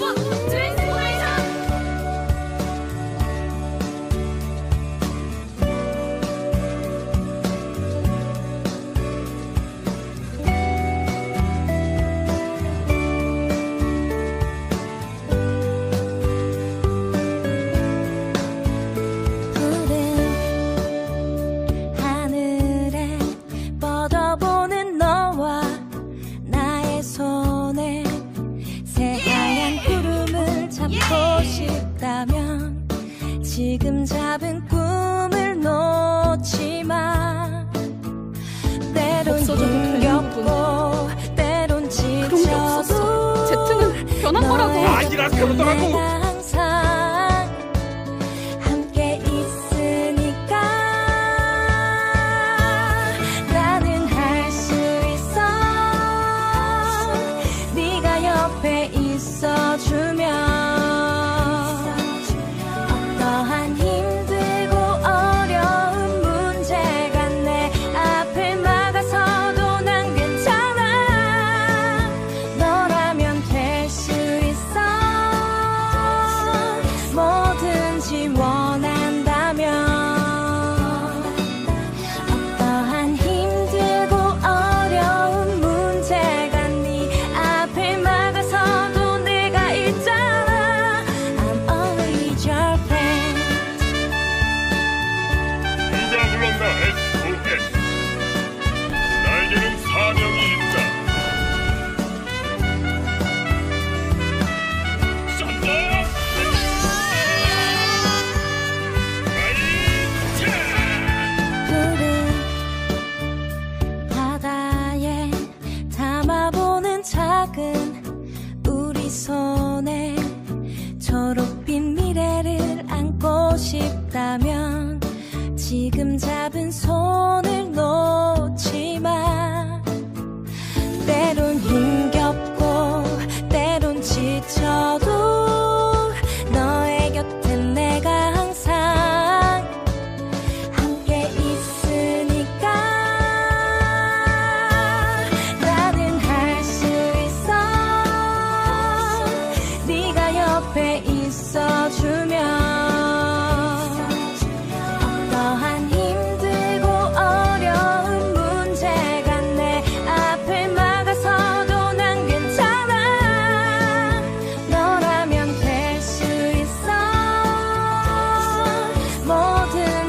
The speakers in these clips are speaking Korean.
Wow. 지금 잡은 꿈을 놓지 마. 때론. 힘겹고 때론 그런 게 없었어. 지쳐도 제트는 변한 거라고. 아니라. 내가 항상 함께 있으니까. 나는 할 수 있어. 네가 옆에 있어주면 希望 지금 잡은 손을 놓지 마. 때론 힘겹고 때론 지쳐도 너의 곁에 내가 항상 함께 있으니까. 나는 할 수 있어. 네가 옆에 있어주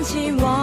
起我